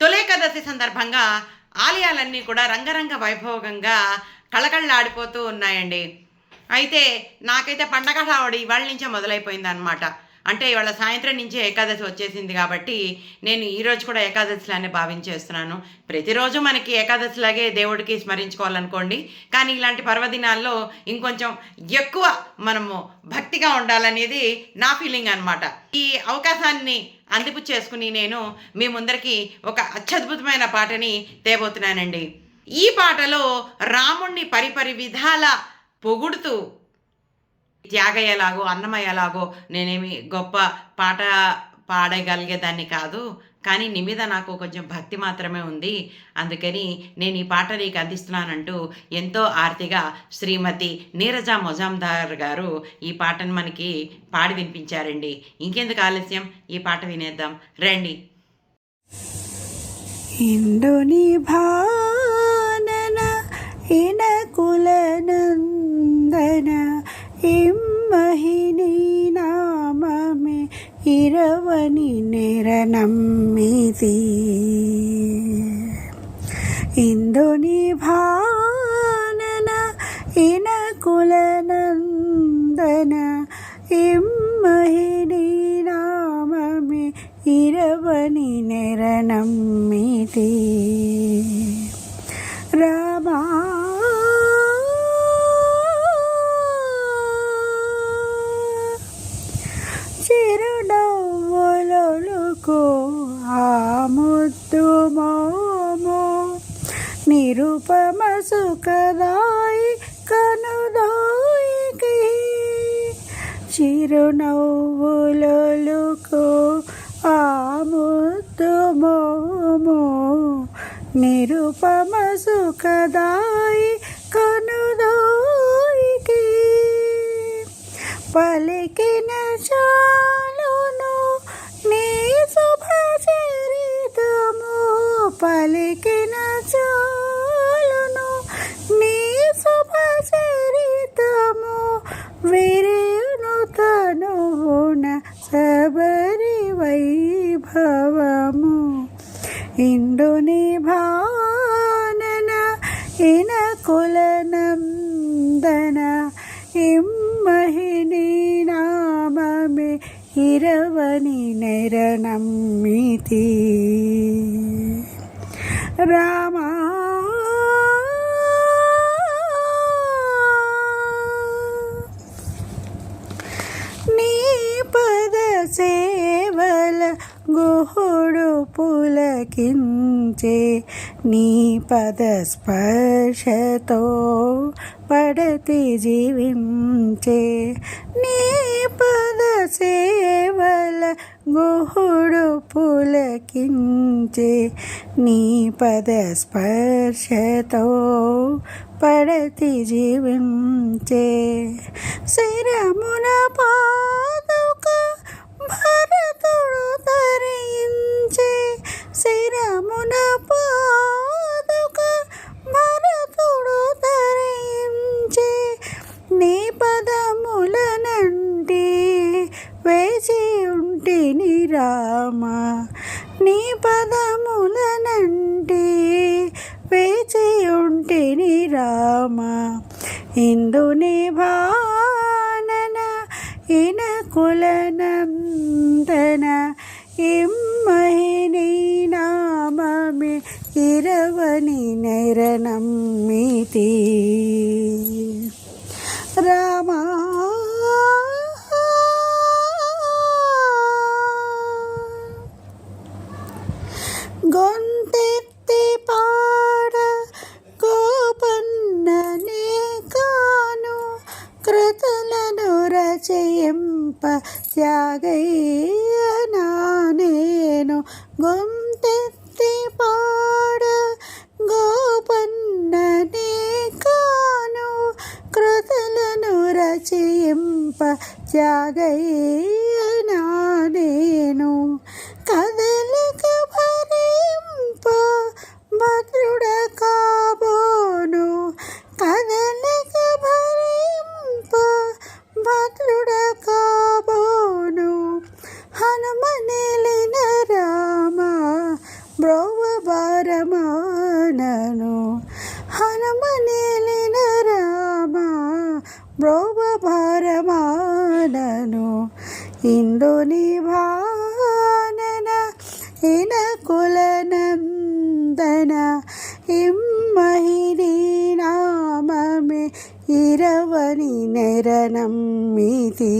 తొలేకాదశి సందర్భంగా ఆలయాలన్నీ కూడా రంగరంగ వైభోగంగా కళకళలాడిపోతూ ఉన్నాయండి. అయితే నాకైతే పండగ హడావుడి ఇవాళ నుంచే మొదలైపోయింది అనమాట అంటే ఇవాళ సాయంత్రం నుంచే ఏకాదశి వచ్చేసింది కాబట్టి నేను ఈరోజు కూడా ఏకాదశిలానే భావించేస్తున్నాను. ప్రతిరోజు మనకి ఏకాదశిలాగే దేవుడికి స్మరించుకోవాలనుకోండి. కానీ ఇలాంటి పర్వదినాల్లో ఇంకొంచెం ఎక్కువ మనము భక్తిగా ఉండాలనేది నా ఫీలింగ్ అనమాట ఈ అవకాశాన్ని అందిపుచ్చేసుకుని నేను మీ ముందరికి ఒక అత్యద్భుతమైన పాటని తేబోతున్నానండి. ఈ పాటలో రాముణ్ణి పరిపరి విధాల పొగుడుతూ త్యాగయ్యలాగో అన్నమయ్యలాగో నేనేమి గొప్ప పాట పాడగలిగేదాన్ని కాదు. కానీ నీ మీద నాకు కొంచెం భక్తి మాత్రమే ఉంది. అందుకని నేను ఈ పాట నీకు అందిస్తున్నానంటూ ఎంతో ఆర్తిగా శ్రీమతి నీరజ మొజాందార్ గారు ఈ పాటను మనకి పాడి వినిపించారండి. ఇంకెందుకు ఆలస్యం? ఈ పాట వినేద్దాం. రండి. ఇండోని భా నిరనమ్మిది ఇందుని భానన ఇనకులనందన ఇమ్మహిని నామమే ఇరవని నిరనమ్మిది రామా చిరునవ్వులకు ఆ ముద్దు మోమో నిరుపమ సుఖదాయి కనుదాయికి. చిరునవ్వులకు ఆ నిరుపమ సుఖదాయి కనుదాయికి. పలికిన చాలును నీ శుభ చరితము పలికిన చాలును ఇందుని భానన ఇన కులనందన ఇమ్మహిని నామమే ఇరవని నెరనమ్మితి రామా నీ పద సేవల గుహుడు పులకించే నీ పద స్పర్శతో పడతి జీవించే నీ పద సేవల గుహుడు పులకించే నీ పద స్పర్శతో పడతి జీవించే. శిరమున పాదుక ఉంటిని రామ నీ పదములనంటే వేచి ఉంటిని రామ. ఇందుని భానన ఇన కులనందన ఇమ్మహిని నామమే ఇరవని నెరనమ్మితి రచయింప త్యాగయ్యనా నేను గొంతెత్తి పాడ గోపన్ననే కాను. కృతులను రచయింప త్యాగయ్యనా నేను కదలక భరింప భద్రుడ కాబోను. కదలక భరింప భద్రుడ బ్రోవ భారమానను ఇందుని భానన ఇన కులనందన ఇమ్మహిని నామమే ఇరవని నెరనమ్మితి